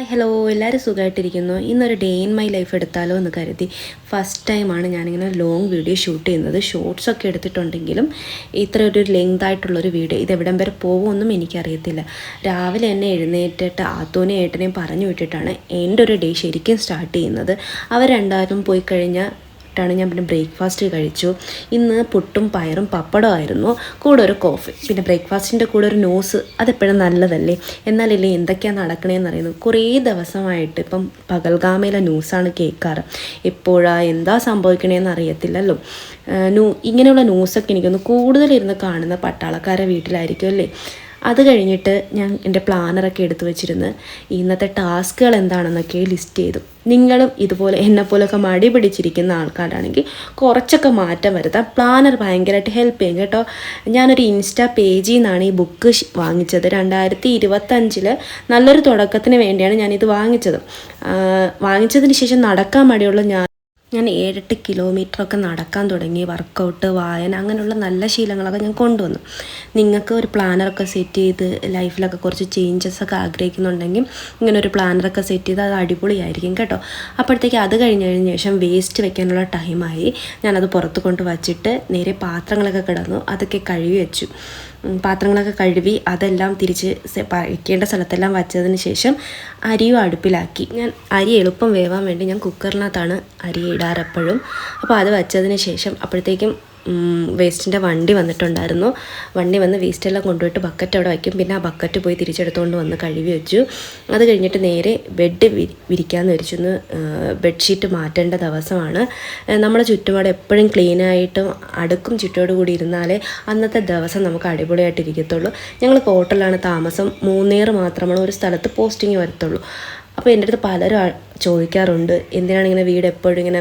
Hi hello എല്ലാവരും സുഖമായിട്ടിരിക്കുന്നു ഇന്നൊരു ഡേ ഇൻ മൈ ലൈഫ് എടുത്താലോ എന്ന് കരുതി. ഫസ്റ്റ് ടൈമാണ് ഞാനിങ്ങനെ ലോങ് വീഡിയോ ഷൂട്ട് ചെയ്യുന്നത്. ഷോർട്സ് ഒക്കെ എടുത്തിട്ടുണ്ടെങ്കിലും ഇത്ര ഒരു ലെങ്ത് ആയിട്ടുള്ളൊരു വീഡിയോ ഇത് എവിടം വരെ പോകുമെന്നും എനിക്കറിയത്തില്ല. രാവിലെ എന്നെ എഴുന്നേറ്റിട്ട് ആത്തോനെ ഏട്ടനെയും പറഞ്ഞു വിട്ടിട്ടാണ് എന്റെ ഒരു ഡേ ശരിക്കും സ്റ്റാർട്ട് ചെയ്യുന്നത്. അവർ രണ്ടാരും പോയി കഴിഞ്ഞാൽ ാണ് ഞാൻ പിന്നെ ബ്രേക്ക്ഫാസ്റ്റ് കഴിച്ചു. ഇന്ന് പുട്ടും പയറും പപ്പടമായിരുന്നു കൂടെ ഒരു കോഫി. പിന്നെ ബ്രേക്ക്ഫാസ്റ്റിന്റെ കൂടെ ഒരു ന്യൂസ് അതെപ്പോഴും നല്ലതല്ലേ? എന്നാലല്ലേ എന്തൊക്കെയാണ് നടക്കണേന്ന് അറിയുന്നത്? കുറേ ദിവസമായിട്ട് ഇപ്പം പകൽഗാമയിലെ ന്യൂസാണ് കേൾക്കാറ്. എപ്പോഴാ എന്താ സംഭവിക്കണേന്ന് അറിയത്തില്ലല്ലോ. ന്യൂ ഇങ്ങനെയുള്ള ന്യൂസൊക്കെ എനിക്കൊന്ന് കൂടുതലിരുന്ന് കാണുന്ന പട്ടാളക്കാരെ വീട്ടിലായിരിക്കും അല്ലേ? അത് കഴിഞ്ഞിട്ട് ഞാൻ എന്റെ പ്ലാനറൊക്കെ എടുത്തു വെച്ചിരുന്ന് ഇന്നത്തെ ടാസ്കുകൾ എന്താണെന്നൊക്കെ ലിസ്റ്റ് ചെയ്തു. നിങ്ങളും ഇതുപോലെ എന്നെ എന്നെപ്പോലൊക്കെ മടി പിടിച്ചിരിക്കുന്ന ആൾക്കാരാണെങ്കിൽ കുറച്ചൊക്കെ മാറ്റം വരുത്താം. പ്ലാനർ ഭയങ്കരമായിട്ട് ഹെൽപ്പ് ചെയ്യും കേട്ടോ. ഞാനൊരു ഇൻസ്റ്റാ പേജിൽ നിന്നാണ് ഈ ബുക്ക് വാങ്ങിച്ചത്. രണ്ടായിരത്തി ഇരുപത്തഞ്ചിൽ നല്ലൊരു തുടക്കത്തിന് വേണ്ടിയാണ് ഞാനിത് വാങ്ങിച്ചത്. വാങ്ങിച്ചതിന് ശേഷം നടക്കാൻ മടിയുള്ള ഞാൻ ഞാൻ ഏഴെട്ട് കിലോമീറ്ററൊക്കെ നടക്കാൻ തുടങ്ങി വർക്കൗട്ട് വായന അങ്ങനെയുള്ള നല്ല ശീലങ്ങളൊക്കെ ഞാൻ കൊണ്ടുവന്നു. നിങ്ങൾക്ക് ഒരു പ്ലാനറൊക്കെ സെറ്റ് ചെയ്ത് ലൈഫിലൊക്കെ കുറച്ച് ചേഞ്ചസ് ഒക്കെ ആഗ്രഹിക്കുന്നുണ്ടെങ്കിൽ ഇങ്ങനെ ഒരു പ്ലാനറൊക്കെ സെറ്റ് ചെയ്ത് അത് അടിപൊളിയായിരിക്കും കേട്ടോ. അപ്പോഴത്തേക്ക് അത് കഴിഞ്ഞ് കഴിഞ്ഞ ശേഷം വേസ്റ്റ് വെക്കാനുള്ള ടൈമായി ഞാനത് പുറത്ത് കൊണ്ട് വച്ചിട്ട് നേരെ പാത്രങ്ങളൊക്കെ കിടന്നു അതൊക്കെ കഴുകി വെച്ചു. പാത്രങ്ങളൊക്കെ കഴുകി അതെല്ലാം തിരിച്ച് വയ്ക്കേണ്ട സ്ഥലത്തെല്ലാം വച്ചതിന് ശേഷം അരിയും അടുപ്പിലാക്കി. ഞാൻ അരി എളുപ്പം വേവാൻ വേണ്ടി ഞാൻ കുക്കറിനകത്താണ് അരി ഇടാറ് എപ്പോഴും അപ്പോൾ അത് വച്ചതിന് ശേഷം അപ്പോഴത്തേക്കും വേസ്റ്റിന്റെ വണ്ടി വന്നിട്ടുണ്ടായിരുന്നു. വണ്ടി വന്ന് വേസ്റ്റെല്ലാം കൊണ്ടുപോയിട്ട് ബക്കറ്റ് അവിടെ വയ്ക്കും. പിന്നെ ആ ബക്കറ്റ് പോയി തിരിച്ചെടുത്തുകൊണ്ട് വന്ന് കഴുകി വെച്ചു. അത് കഴിഞ്ഞിട്ട് നേരെ ബെഡ് വിരിക്കാമെന്ന് വെച്ചു ബെഡ്ഷീറ്റ് മാറ്റേണ്ട ദിവസമാണ്. നമ്മുടെ ചുറ്റുപാട് എപ്പോഴും ക്ലീനായിട്ടും അടുക്കും ചുറ്റോട് കൂടി ഇരുന്നാലേ അന്നത്തെ ദിവസം നമുക്ക് അടിപൊളിയായിട്ട് ഇരിക്കത്തുള്ളൂ ഞങ്ങൾ ഹോട്ടലാണ് താമസം. മൂന്നേർ മാത്രമാണ് ഒരു സ്ഥലത്ത് പോസ്റ്റിംഗ് വരത്തുള്ളൂ. അപ്പോൾ എന്റെ അടുത്ത് പലരും ചോദിക്കാറുണ്ട്. എന്തിനാണ് ഇങ്ങനെ വീട് എപ്പോഴും ഇങ്ങനെ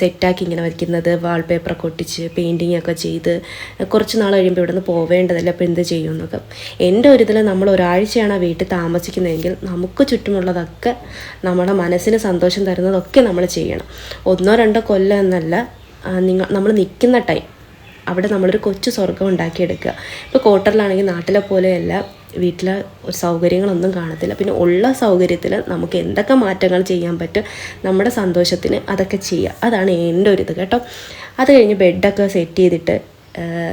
സെറ്റാക്കി ഇങ്ങനെ വയ്ക്കുന്നത്? വാൾപേപ്പറൊക്കെ ഒട്ടിച്ച് പെയിന്റിങ് ഒക്കെ ചെയ്ത് കുറച്ച് നാൾ കഴിയുമ്പോൾ ഇവിടെ നിന്ന് പോവേണ്ടതല്ല? അപ്പോൾ എന്ത് ചെയ്യും എന്നൊക്കെ. എന്റെ ഒരിതിൽ നമ്മൾ ഒരാഴ്ചയാണ് ആ വീട്ടിൽ താമസിക്കുന്നതെങ്കിൽ നമുക്ക് ചുറ്റുമുള്ളതൊക്കെ നമ്മുടെ മനസ്സിന് സന്തോഷം തരുന്നതൊക്കെ നമ്മൾ ചെയ്യണം. ഒന്നോ രണ്ടോ കൊല്ലം എന്നല്ല നിങ്ങൾ നമ്മൾ നിൽക്കുന്ന ടൈം അവിടെ നമ്മളൊരു കൊച്ചു സ്വർഗം ഉണ്ടാക്കിയെടുക്കുക. ഇപ്പോൾ ക്വാർട്ടറിലാണെങ്കിൽ നാട്ടിലെ പോലെയല്ല വീട്ടിലെ സൗകര്യങ്ങളൊന്നും കാണത്തില്ല. പിന്നെ ഉള്ള സൗകര്യത്തിൽ നമുക്ക് എന്തൊക്കെ മാറ്റങ്ങൾ ചെയ്യാൻ പറ്റും നമ്മുടെ സന്തോഷത്തിന് അതൊക്കെ ചെയ്യുക. അതാണ് എന്റെ ഒരു ഇത് കേട്ടോ. അത് കഴിഞ്ഞ് ബെഡൊക്കെ സെറ്റ് ചെയ്തിട്ട്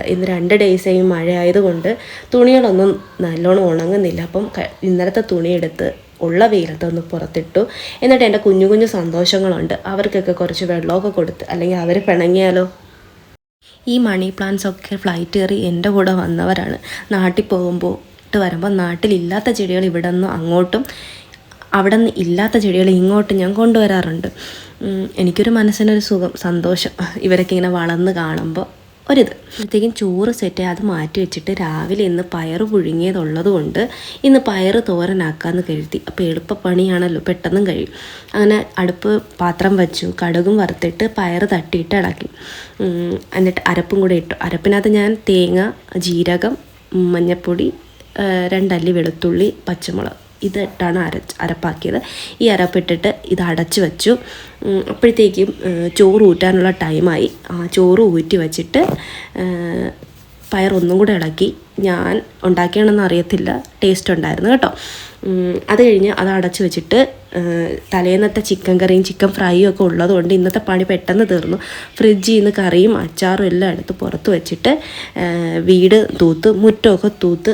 ഇന്ന് രണ്ട് ഡേയ്സായി മഴ ആയതുകൊണ്ട് തുണികളൊന്നും നല്ലോണം ഉണങ്ങുന്നില്ല. അപ്പം ഇന്നലത്തെ തുണിയെടുത്ത് ഉള്ള വെയിലത്ത് ഒന്ന് പുറത്തിട്ടു. എന്നിട്ട് എന്റെ കുഞ്ഞു കുഞ്ഞു സന്തോഷങ്ങളുണ്ട്. അവർക്കൊക്കെ കുറച്ച് വെള്ളമൊക്കെ കൊടുത്ത് അല്ലെങ്കിൽ അവർ പിണങ്ങിയാലോ? ഈ മണി പ്ലാന്റ്സ് ഒക്കെ ഫ്ലൈറ്റ് കയറി എന്റെ കൂടെ വന്നവരാണ്. നാട്ടിൽ പോകുമ്പോൾ വരുമ്പോൾ നാട്ടിലില്ലാത്ത ചെടികൾ ഇവിടെ നിന്ന് അങ്ങോട്ടും അവിടെ നിന്ന് ഇല്ലാത്ത ചെടികൾ ഇങ്ങോട്ടും ഞാൻ കൊണ്ടുവരാറുണ്ട്. എനിക്കൊരു മനസ്സിനൊരു സുഖം സന്തോഷം. ഇവരൊക്കെ ഇങ്ങനെ വളർന്ന് കാണുമ്പോൾ ഒരിത്. അപ്പോഴത്തേക്കും ചോറ് സെറ്റ് അത് മാറ്റി വെച്ചിട്ട് രാവിലെ ഇന്ന് പയറ് പുഴുങ്ങിയതുള്ളത് കൊണ്ട് ഇന്ന് പയറ് തോരനാക്കാമെന്ന് കരുതി. അപ്പോൾ എളുപ്പ പണിയാണല്ലോ പെട്ടെന്നും കഴിയും. അങ്ങനെ അടുപ്പ് പാത്രം വെച്ചു കടുകും വറുത്തിട്ട് പയറ് തട്ടിയിട്ട് ഇളക്കി. എന്നിട്ട് അരപ്പും കൂടെ ഇട്ടു. അരപ്പിനകത്ത് ഞാൻ തേങ്ങ ജീരകം മഞ്ഞൾപ്പൊടി രണ്ടല്ലി വെളുത്തുള്ളി പച്ചമുളക്. ഇതിട്ടാണ് അരച്ച് അരപ്പാക്കിയത്. ഈ അരപ്പിട്ടിട്ട് ഇത് അടച്ചു വെച്ചു. അപ്പോഴത്തേക്കും ചോറ് ഊറ്റാനുള്ള ടൈമായി. ആ ചോറ് ഊറ്റി വച്ചിട്ട് പയർ ഒന്നും കൂടെ ഇളക്കി. ഞാൻ ഉണ്ടാക്കിയാണെന്ന് അറിയത്തില്ല. ടേസ്റ്റ് ഉണ്ടായിരുന്നു കേട്ടോ. അത് കഴിഞ്ഞ് അത് അടച്ചു വെച്ചിട്ട് തലേന്നത്തെ ചിക്കൻ കറിയും ചിക്കൻ ഫ്രൈയും ഒക്കെ ഉള്ളതുകൊണ്ട് ഇന്നത്തെ പണി പെട്ടെന്ന് തീർന്നു. ഫ്രിഡ്ജിൽ നിന്ന് കറിയും അച്ചാറും എല്ലാം എടുത്ത് പുറത്ത് വെച്ചിട്ട് വീട് തൂത്ത് മുറ്റമൊക്കെ തൂത്ത്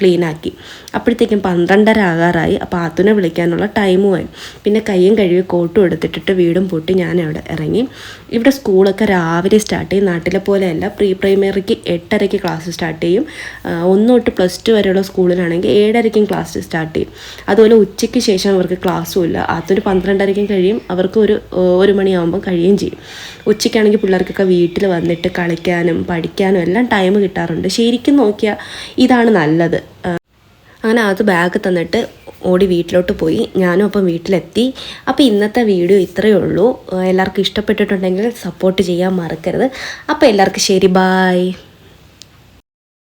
ക്ലീനാക്കി. അപ്പോഴത്തേക്കും പന്ത്രണ്ടര ആകാറായി അപ്പോൾ ആത്തുനെ വിളിക്കാനുള്ള ടൈമും ആയി. പിന്നെ കയ്യും കഴുകി കോട്ടും എടുത്തിട്ടിട്ട് വീടും പൂട്ടി ഞാൻ അവിടെ ഇറങ്ങി. ഇവിടെ സ്കൂളൊക്കെ രാവിലെ സ്റ്റാർട്ട് ചെയ്യും. നാട്ടിലെ പോലെയല്ല. പ്രീ പ്രൈമറിക്ക് എട്ടരയ്ക്ക് ക്ലാസ് സ്റ്റാർട്ട് ചെയ്യും. ഒന്ന് തൊട്ട് പ്ലസ് ടു വരെയുള്ള സ്കൂളിലാണെങ്കിൽ ഏഴരയ്ക്കും ക്ലാസ് സ്റ്റാർട്ട് ചെയ്യും. അതുപോലെ ഉച്ചയ്ക്ക് ശേഷം അവർക്ക് ക്ലാസ്സും ഇല്ല. അതൊരു പന്ത്രണ്ടരയ്ക്കും കഴിയും. അവർക്ക് ഒരു ഒരു മണിയാകുമ്പോൾ കഴിയും ചെയ്യും. ഉച്ചയ്ക്കാണെങ്കിൽ പിള്ളേർക്കൊക്കെ വീട്ടിൽ വന്നിട്ട് കളിക്കാനും പഠിക്കാനും എല്ലാം ടൈം കിട്ടാറുണ്ട്. ശരിക്കും നോക്കിയാൽ ഇതാണ് നല്ലത്. അങ്ങനെ അത് ബാഗ് തന്നിട്ട് ഓടി വീട്ടിലോട്ട് പോയി. ഞാനും അപ്പം വീട്ടിലെത്തി. അപ്പോൾ ഇന്നത്തെ വീഡിയോ ഇത്രയേ ഉള്ളൂ. എല്ലാവർക്കും ഇഷ്ടപ്പെട്ടിട്ടുണ്ടെങ്കിൽ സപ്പോർട്ട് ചെയ്യാൻ മറക്കരുത്. അപ്പോൾ എല്ലാവർക്കും ശരി ബായ്